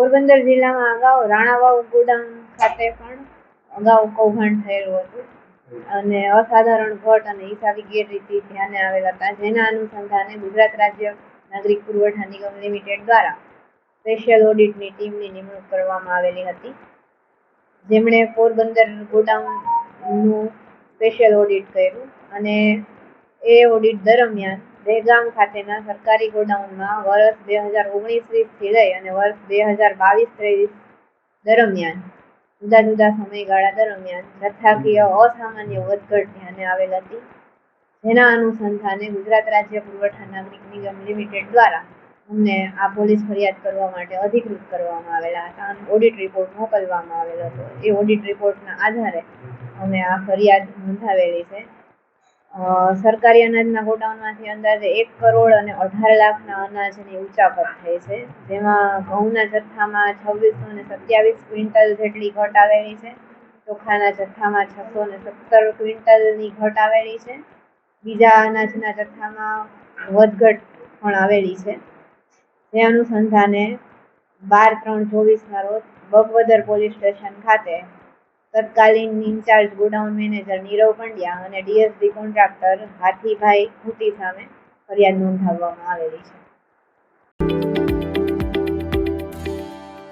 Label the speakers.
Speaker 1: પોરબંદર જિલ્લામાં અગાઉ રાણાવાવ ગોડાઉન ખાતે પણ અગાઉ કૌભાંડ થયેલું હતું. અને અસાધારણ ઘટ અને હિસાબી ગેરરીતિ ધ્યાને આવેલા હતા. જેના અનુસંધાને ગુજરાત રાજ્ય નાગરિક પુરવઠા નિગમ લિમિટેડ દ્વારા સ્પેશિયલ ઓડિટની ટીમની નિમણૂક કરવામાં આવેલી હતી. જેમણે પોરબંદર ગોડાઉનનું સ્પેશિયલ ઓડિટ કર્યું અને એ ઓડિટ દરમિયાન દહેગામ ખાતેના સરકારી ગોડાઉનમાં વર્ષ બે હજાર ઓગણીસ વીસથી લઈ અને વર્ષ બે હજાર બાવીસ ત્રેવીસ દરમિયાન, જુદા જુદા સમયગાળા દરમિયાન જથ્થાકીય અસામાન્ય વધઘટ ધ્યાને આવેલ હતી, જેના અનુસંધાને ગુજરાત રાજ્ય પુરવઠા નાગરિક નિગમ લિમિટેડ દ્વારા અમને આ પોલીસ ફરિયાદ કરવા માટે અધિકૃત કરવામાં આવેલા હતા અને ઓડિટ રિપોર્ટ મોકલવામાં આવેલો હતો. એ ઓડિટ રિપોર્ટના આધારે અમે આ ફરિયાદ નોંધાવેલી છે. સરકારી અનાજના ગોડાઉનમાંથી અંદાજે એક કરોડ અને અઢાર લાખના અનાજની ઉચાપત થઈ છે. જેમાં ઘઉંના જથ્થામાં છવ્વીસો ને સત્યાવીસ ક્વિન્ટલ જેટલી ઘટ આવેલી છે. ચોખાના જથ્થામાં છસો ને સત્તર ક્વિન્ટલની ઘટ આવેલી છે. બીજા અનાજના જથ્થામાં વધઘટ પણ આવેલી છે. જે અનુસંધાને બાર ત્રણ ચોવીસના રોજ બગવદર પોલીસ સ્ટેશન ખાતે તત્કાલીન incharge godown manager Nirav Pandya અને ડીએસડી કોન્ટ્રાક્ટર હાથીભાઈ ખૂટી સામે ફરિયાદ નોંધાવવામાં આવેલી છે.